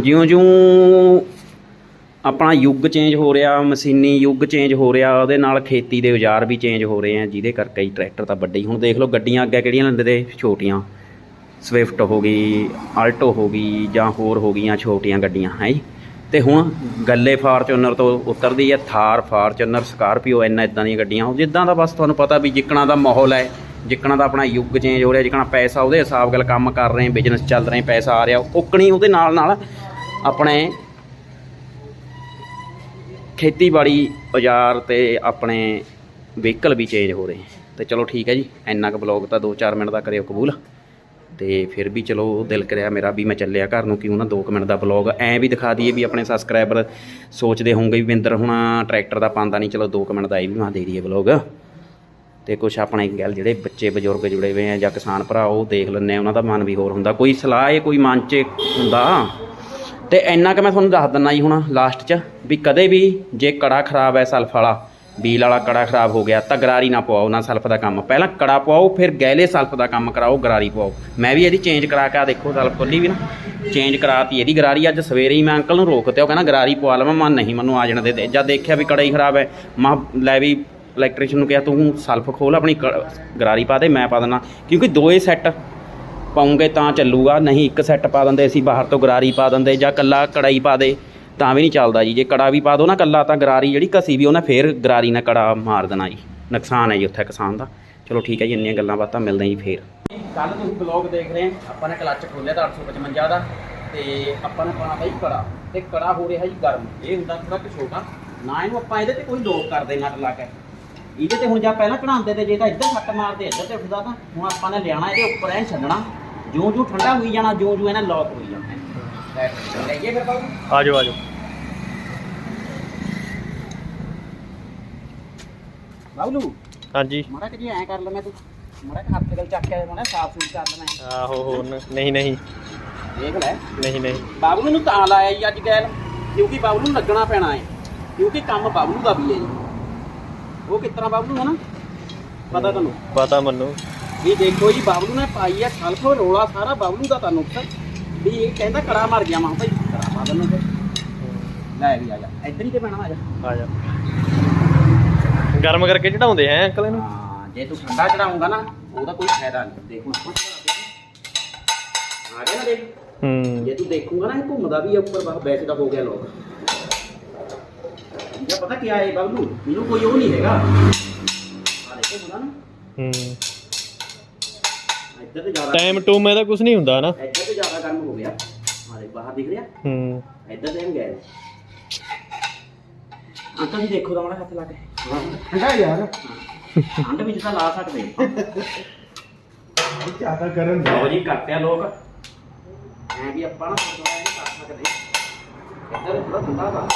ਜਿਉਂ ਜਿਉਂ ਆਪਣਾ ਯੁੱਗ ਚੇਂਜ ਹੋ ਰਿਹਾ, ਮਸ਼ੀਨੀ ਯੁੱਗ ਚੇਂਜ ਹੋ ਰਿਹਾ, ਉਹਦੇ ਨਾਲ ਖੇਤੀ ਦੇ ਔਜ਼ਾਰ ਵੀ ਚੇਂਜ ਹੋ ਰਹੇ ਆ, ਜਿਹਦੇ ਕਰਕੇ ਹੀ ਟਰੈਕਟਰ ਤਾਂ ਵੱਡੇ ਹੀ। ਹੁਣ ਦੇਖ ਲਓ ਗੱਡੀਆਂ ਅੱਗੇ ਕਿਹੜੀਆਂ ਲੈਂਦੇ ਤੇ? ਛੋਟੀਆਂ। ਸਵਿਫਟ ਹੋ ਗਈ ਆਲਟੋ ਹੋ ਗਈ, ਜਾਂ ਹੋਰ ਹੋ ਗਈਆਂ ਛੋਟੀਆਂ ਗੱਡੀਆਂ, ਹੈ ਜੀ? ਤੇ ਹੁਣ ਗੱਲੇ ਫਾਰਚੂਨਰ ਤੋਂ ਉਤਰਦੀ ਹੈ ਥਾਰ ਫਾਰਚੂਨਰ, ਸਕਾਰਪੀਓ, ਇੰਨਾ ਇਦਾਂ ਦੀਆਂ ਗੱਡੀਆਂ। ਉਹ ਜਿੱਦਾਂ ਦਾ ਬਸ ਤੁਹਾਨੂੰ ਪਤਾ ਵੀ ਜਿੱਕਣਾ ਦਾ ਮਾਹੌਲ ਹੈ ਜਿੱਕਣਾ ਤਾਂ ਆਪਣਾ ਯੁੱਗ ਚੇਂਜ ਹੋ ਰਿਹਾ, ਜਿੱਕਣਾ ਪੈਸਾ ਉਹਦੇ ਹਿਸਾਬ ਨਾਲ ਕੰਮ ਕਰ ਰਹੇ ਬਿਜ਼ਨਸ ਚੱਲ ਰਹੇ, ਪੈਸਾ ਆ ਰਿਹਾ, ਉਕਣੀ ਉਹਦੇ ਨਾਲ ਨਾਲ ਆਪਣੇ ਖੇਤੀਬਾੜੀ, ਔਜ਼ਾਰ ਤੇ ਆਪਣੇ ਵਹੀਕਲ ਵੀ ਚੇਂਜ ਹੋ ਰਹੇ ਤੇ ਚਲੋ ਠੀਕ ਹੈ ਜੀ, ਇੰਨਾ ਕੁ ਬਲੌਗ ਤਾਂ 2-4 ਮਿੰਟ ਦਾ ਕਰਿਓ ਕਬੂਲ। ਤੇ ਫਿਰ ਵੀ ਚਲੋ ਦਿਲ ਕਰਿਆ ਮੇਰਾ ਵੀ ਮੈਂ ਚੱਲਿਆ ਘਰ ਨੂੰ, ਕਿਉਂ ਨਾ 2 ਮਿੰਟ ਦਾ ਬਲੌਗ ਐਂ ਵੀ ਦਿਖਾ ਦਈਏ ਵੀ ਆਪਣੇ ਸਬਸਕ੍ਰਾਈਬਰ ਸੋਚਦੇ ਹੋਣਗੇ ਵੀ ਵਿੰਦਰ ਹੁਣ ਟਰੈਕਟਰ ਦਾ ਪਾਉਂਦਾ ਨਹੀਂ, ਚਲੋ 2 ਮਿੰਟ ਦਾ ਇਹ ਵੀ ਮੈਂ ਦੇ ਦਈਏ ਬਲੌਗ ਤੇ ਕੁਛ ਆਪਣੇ ਗੱਲ ਜਿਹੜੇ ਬੱਚੇ ਬਜ਼ੁਰਗ ਜੁੜੇ ਹੋਏ ਆ ਜਾਂ ਕਿਸਾਨ ਭਰਾ, ਉਹ ਦੇਖ ਲੈਂਦੇ ਉਹਨਾਂ ਦਾ ਮਨ ਵੀ ਹੋਰ ਹੁੰਦਾ। ਕੋਈ ਸਲਾਹ ਹੈ ਕੋਈ ਮਨ 'ਚ ਹੁੰਦਾ? ਤੇ ਇੰਨਾ ਕਿ ਮੈਂ ਤੁਹਾਨੂੰ ਦੱਸ ਦਿੰਦਾ ਜੀ ਹੁਣ ਲਾਸਟ 'ਚ ਵੀ ਕਦੇ ਵੀ ਜੇ ਕੜਾ ਖਰਾਬ ਹੈ ਸਲਫ ਵਾਲਾ, ਬੀਲ ਵਾਲਾ ਕੜਾ ਖਰਾਬ ਹੋ ਗਿਆ, ਤਾਂ ਗਰਾਰੀ ਨਾ ਪਵਾਓ, ਨਾ ਸਲਫ ਦਾ ਕੰਮ। ਪਹਿਲਾਂ ਕੜਾ ਪਵਾਓ, ਫਿਰ ਗੈਲੇ ਸਲਫ ਦਾ ਕੰਮ ਕਰਾਓ, ਗਰਾਰੀ ਪਵਾਓ। ਮੈਂ ਵੀ ਇਹਦੀ ਚੇਂਜ ਕਰਾ ਕੇ ਆ ਦੇਖੋ, ਸਲਫ ਖੋਲੀ ਵੀ ਨਾ। ਚੇਂਜ ਕਰਾਤੀ ਇਹਦੀ ਗਰਾਰੀ, ਅੱਜ ਸਵੇਰੇ ਹੀ ਮੈਂ ਅੰਕਲ ਨੂੰ ਰੋਕਤੇ ਉਹ ਕਹਿੰਦਾ, ਗਰਾਰੀ ਪਵਾ ਲਵਾਂ, ਮੈਂ ਨਹੀਂ, ਮੈਨੂੰ ਆ ਜਾਣ ਦੇ ਦੇ। ਜਦ ਦੇਖਿਆ ਵੀ ਕੜਾ ਹੀ ਖਰਾਬ ਹੈ, ਮੈਂ ਲੈ ਵੀ ਇਲੈਕਟ੍ਰੀਸ਼ੀਅਨ ਨੂੰ ਕਿਹਾ, ਤੂੰ ਸਲਫ ਖੋਲ, ਆਪਣੀ ਕ- ਗਰਾਰੀ ਪਾ ਦੇ, ਮੈਂ ਪਾ ਦਿੰਦਾ। ਕਿਉਂਕਿ ਦੋਏ ਸੈੱਟ ਪਾਉਂਗੇ ਤਾਂ ਚੱਲੂਗਾ, ਨਹੀਂ ਇੱਕ ਸੈੱਟ ਪਾ ਦਿੰਦੇ ਅਸੀਂ, ਬਾਹਰ ਤੋਂ ਗਰਾਰੀ ਪਾ ਦਿੰਦੇ ਜਾਂ ਕੱਲਾ ਕੜਾਈ ਪਾ ਦੇ, ਤਾਂ ਵੀ ਨਹੀਂ ਚੱਲਦਾ ਜੀ। ਜੇ ਕੜਾ ਵੀ ਪਾ ਦੋ ਨਾ ਕੱਲਾ ਤਾਂ ਗਰਾਰੀ ਜਿਹੜੀ ਘਸੀ ਵੀ ਉਹਨੇ ਫੇਰ ਗਰਾਰੀ ਨਾਲ ਕੜਾ ਮਾਰ ਦੇਣਾ ਜੀ। ਨੁਕਸਾਨ ਹੈ ਜੀ ਉੱਥੇ ਕਿਸਾਨ ਦਾ। ਚਲੋ ਠੀਕ ਹੈ ਜੀ, ਇੰਨੀਆਂ ਗੱਲਾਂ ਬਾਤਾਂ, ਮਿਲਦੇ ਜੀ ਫੇਰ। ਕੱਲ ਤੁਸੀਂ ਬਲੌਗ ਦੇਖ ਰਹੇ ਆਪਾਂ ਨੇ ਕਲੱਚ ਖੋਲਿਆ ਤਾਂ 855 ਦਾ, ਤੇ ਆਪਾਂ ਨੇ ਪਾਣਾ ਬਾਈ ਕੜਾ। ਤੇ ਕੜਾ ਹੋ ਰਿਹਾ ਜੀ ਗਰਮ। ਇਹ ਹੁੰਦਾ ਥੋੜਾ ਕਿ ਛੋਟਾ, ਨਾ ਇਹਨੂੰ ਆਪਾਂ ਇਹਦੇ ਤੇ ਕੋਈ ਲੋਕ ਕਰਦੇ ਨਟ ਲਾ ਕੇ। ਇਹਦੇ ਤੇ ਹੁਣ ਜਾਂ ਪਹਿਲਾਂ ਚੜਾਉਂਦੇ ਤੇ ਜੇ ਤਾਂ ਇੱਧਰ ਸੱਟ ਮਾਰਦੇ ਇੱਧਰ ਤੇ ਉੱਠਦਾ ਤਾਂ ਹੁਣ ਆਪਾਂ ਨੇ ਲਿਆਣਾ ਇਹਦੇ ਉੱਪਰ ਐ ਛੱਡਣਾ। ਜਿਉਂ ਜਿਉਂ ਠੰਡਾ ਹੋਈ ਜਾਣਾ ਜਿਉਂ ਜਿਉਂ ਇਹਨਾਂ ਲੌਕ ਹੋਈ ਜਾਣਾ। ਲਈਏ ਫਿਰ ਬਾਬੂ। ਆ ਜਾਓ ਆ ਜਾਓ ਹਾਂਜੀ। ਮਾੜਾ ਕਿ ਜੀ ਐਂ ਕਰ ਲੈ ਮੈਂ ਤੂੰ। ਮੜਾ ਹੱਥ ਗਲ ਚੱਕ ਕੇ ਮੜਾ ਸਾਫ਼ ਸੂਫ ਕਰ ਹੈ। ਆਹੋ ਹੋ ਨਹੀਂ ਨਹੀਂ। ਦੇਖ ਲੈ। ਨਹੀਂ ਨਹੀਂ। ਬਾਬਲੂ ਨੂੰ ਤਾਂ ਲਾਇਆ ਜੀ ਅੱਜ ਗੈਲ ਕਿਉਂਕਿ ਬਾਬਲੂ ਨੂੰ ਲੱਗਣਾ ਪੈਣਾ ਹੈ ਕਿਉਂਕਿ ਕੰਮ ਬਾਬਲੂ ਦਾ ਵੀ ਹੈ ਜੀ। ਉਹ ਤਰ੍ਹਾਂ ਬਾਬਲੂ ਹੈ ਨਾ ਪਤਾ ਤੁਹਾਨੂੰ ਪਤਾ ਮੈਨੂੰ। ਵੀ ਦੇਖੋ ਜੀ ਬਾਬਲੂ ਨੇ ਪਾਈ ਹੈ ਸਲਫ ਰੋਲਾ ਸਾਰਾ ਬਾਬਲੂ ਦਾ ਤੁਹਾਨੂੰ ਵੀ ਇਹ ਕਹਿੰਦਾ ਕੜਾ ਮਰ ਗਿਆ ਮਾਂ ਭਾਈ ਕੜਾ ਪਾ ਦਿੰਦਾ ਫਿਰ ਲੈ ਵੀ ਆ ਜਾ ਇੱਧਰ ਹੀ ਤੇ ਪੈਣਾ ਆ ਜਾ। ਆ ਜਾ। ਗਰਮ ਕਰਕੇ ਚੜਾਉਂਦੇ ਐ ਅੰਕਲ ਇਹਨੂੰ? ਹਾਂ ਜੇ ਤੂੰ ਠੰਡਾ ਚੜਾਉਂਗਾ ਨਾ ਉਹਦਾ ਕੋਈ ਫਾਇਦਾ ਨਹੀਂ। ਦੇਖ ਹੁਣ ਆ ਗਿਆ ਨਾ। ਦੇਖ। ਹੂੰ। ਜੇ ਤੂੰ ਦੇਖੂਗਾ ਨਾ ਇਹ ਘੁੰਮਦਾ ਵੀ ਹੈ ਉੱਪਰ ਬਸ ਵੈਸੇ ਤਾਂ ਹੋ ਗਿਆ ਲੋਕ। ਇਹ ਪਤਾ ਕੀ ਹੈ ਬਾਬਲੂ ਇਹਨੂੰ ਕੋਈ ਉਹ ਨਹੀਂ ਹੈਗਾ ਆ ਦੇਖੋ ਮੁੰਡਾ ਨਾ ਹੂੰ ਇੱਧਰ ਤੇ ਜ਼ਿਆਦਾ ਟਾਈਮ ਟੂਮ ਇਹਦਾ ਕੁਝ ਨਹੀਂ ਹੁੰਦਾ ਨਾ ਇੱਧਰ ਤੇ ਜ਼ਿਆਦਾ ਗਰਮ ਹੋ ਗਿਆ ਆ ਦੇਖ ਬਾਹਰ ਦਿਖ ਰਿਹਾ ਹੂੰ ਇੱਧਰ ਤੇ ਗਏ ਅੰਕਲ ਜੀ ਦੇਖੋ ਤਾਂ ਮਾੜਾ ਹੱਥ ਲਾ ਕੇ ਠੰਡਾ ਯਾਰ ਠੰਡ ਵਿੱਚ ਤਾਂ ਲਾ ਸਕਦੇ ਜ਼ਿਆਦਾ ਗਰਮ ਲਓ ਜੀ ਕਰਤਿਆ ਲੋਕ ਐ ਵੀ ਆਪਾਂ ਨਾ ਥੋੜਾ ਇਹ ਕਰ ਸਕਦੇ ਇੱਧਰ ਥੋੜਾ ਠੰਡਾ ਵਾ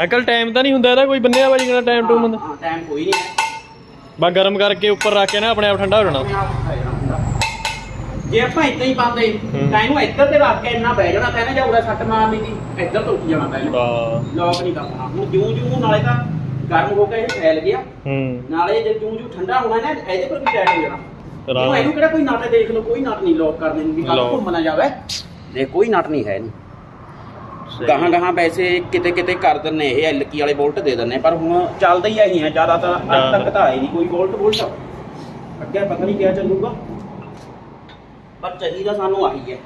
ਅੰਕਲ ਟਾਈਮ ਤਾਂ ਨਹੀਂ ਹੁੰਦਾ ਇਹਦਾ ਕੋਈ ਬੰਨਿਆ ਵਾ ਜਿਹੜਾ ਟਾਈਮ ਟੂਮ ਹੁੰਦਾ। ਹਾਂ ਟਾਈਮ ਕੋਈ ਨਹੀਂ ਹੈ। ਬਸ ਗਰਮ ਕਰਕੇ ਉੱਪਰ ਰੱਖ ਕੇ ਨਾ ਆਪਣੇ ਆਪ ਠੰਡਾ ਹੋ ਜਾਣਾ। ਆਪਣੇ ਆਪ ਹੋ ਜਾਣਾ ਹੁੰਦਾ। ਜੇ ਆਪਾਂ ਇੱਦਾਂ ਹੀ ਪਾਉਂਦੇ ਹੂੰ। ਤਾਂ ਇਹਨੂੰ ਇੱਧਰ ਤੇ ਰੱਖ ਕੇ ਇੰਨਾ ਬਹਿ ਜਾਣਾ ਤਾਂ ਇਹਨੇ ਜਾਊਗਾ ਸੱਟ ਮਾਰਨੀ ਸੀ ਇੱਧਰ ਤੋਂ ਉੱਠ ਜਾਣਾ ਇਹਨੇ। ਆ ਲੋਕ ਨਹੀਂ ਕਰਨਾ। ਹੁਣ ਜਿਉਂ ਜਿਉਂ ਨਾਲੇ ਤਾਂ ਗਰਮ ਹੋ ਕੇ ਇਹ ਫੈਲ ਗਿਆ। ਹੂੰ। ਨਾਲੇ ਜੇ ਜਿਉਂ ਜਿਉਂ ਠੰਡਾ ਹੋਣਾ ਨਾ ਇਹਦੇ ਪਰ ਵੀ ਟੈਟ ਹੋ ਜਾਣਾ। ਹੁਣ ਇਹਨੂੰ ਕਿਹੜਾ ਕੋਈ ਨਟ ਦੇਖ ਲਓ ਕੋਈ ਨਟ ਨਹੀਂ ਲੋਕ ਕਰਦੇ ਨੂੰ ਵੀ ਕੱਲ। ਘੁੰਮ ਨਾ ਜਾਵੇ। ਦੇ ਕੋਈ ਨਟ ਨਹੀਂ ਹੈ ਇਹਨੂੰ। ਗਾਹਾਂ ਗਾਹਾਂ ਵੈਸੇ ਕਿਤੇ ਕਿਤੇ ਕਰ ਦਿੰਨੇ ਇਹ ਐਲਕੀ ਵਾਲੇ ਬੋਲਟ ਦੇ ਦਿੰਨੇ ਪਰ ਹੁਣ ਚੱਲਦਾ ਹੀ ਇਹੀ ਹੈ ਜ਼ਿਆਦਾਤਰ ਅੱਜ ਤੱਕ ਤਾਂ ਆਏ ਨਹੀਂ ਕੋਈ ਬੋਲਟ ਬੋਲਟ। ਅੱਗੇ ਪਤਾ ਨਹੀਂ ਕਿਆ ਚੱਲੂਗਾ। ਪਰ ਚਾਹੀਦਾ ਸਾਨੂੰ ਆਹੀ ਹੈ।